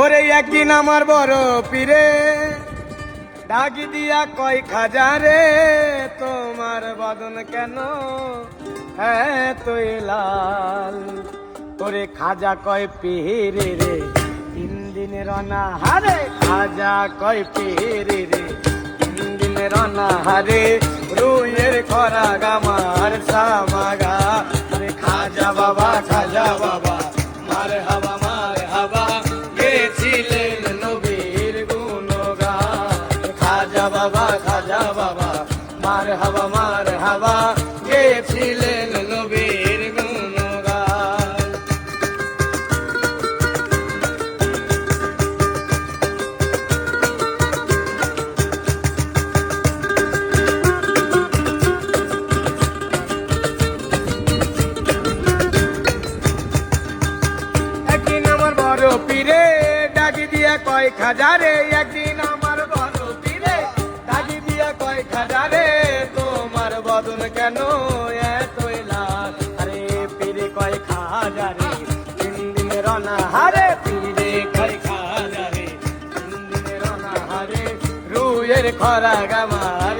ওরে একদিন আমার বড় পীরে, ডাকি দিয়া কয়, খাজারে, তোমার বদন কেন হ্যাঁ তুই লাল? ওরে খাজা কয় পিহিরে রে, তিন দিনের রানা হারে, খাজা কয় পিহিরে রে, তিন দিনের রানা হারে, রুইয়ের খরা গামার সামাগা মার হাবা গেছিলেন নবীর গুণগান। একদিন আমার বড় পীরে ডাকি দিয়া কয় খাজারে একদিন আমার কেন এতই লাল আরে পীরে কয় খাজারে তিন দিনে রনা হারে পীরে কয় খাজারে তিন দিনে রনা হারে রুয়ের খরা গামার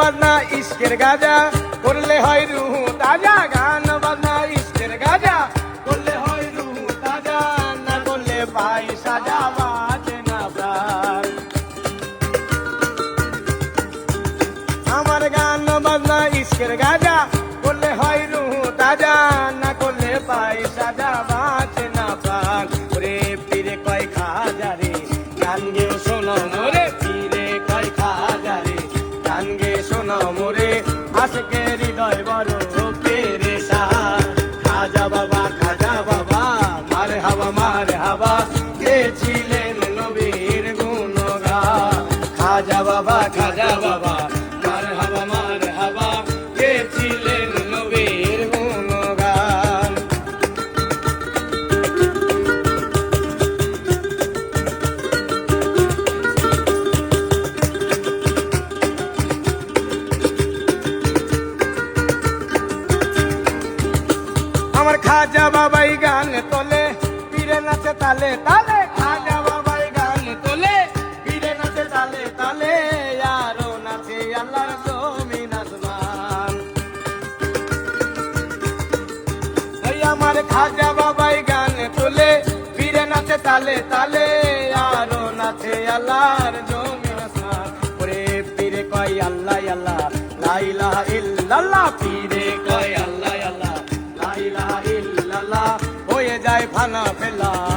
বাজনা, ইস্কের গাজা, করলে হয় রুহ তাজা গান। বাজনা, ইস্কের গাজা, করলে হয় রুহ তাজা না করলে পাই সাজা বাজে না প্রাণ। আমার গান, বাজনা, ইস্কের গাজা খাজা বাবা খাজা বাবা। মার হাওয়া মার হাওয়া গেছিলেন নবীর গুণগান? আমার খাজা বাবাই গান তোলে পীরে নাচে তালে তালে। আমার খাজা বাবাই গান তোলে। ফিরে নাচে তালে তালে, আরও নাচে আল্লাহর জমিন আসমান। কয় আল্লাহ আল্লাহ লাইলা ইল্লাল্লাহ, পীরে কয় আল্লাহ আল্লাহ লাইলা ইল্লাল্লাহ, হয়ে যায় ফানা ফেলা।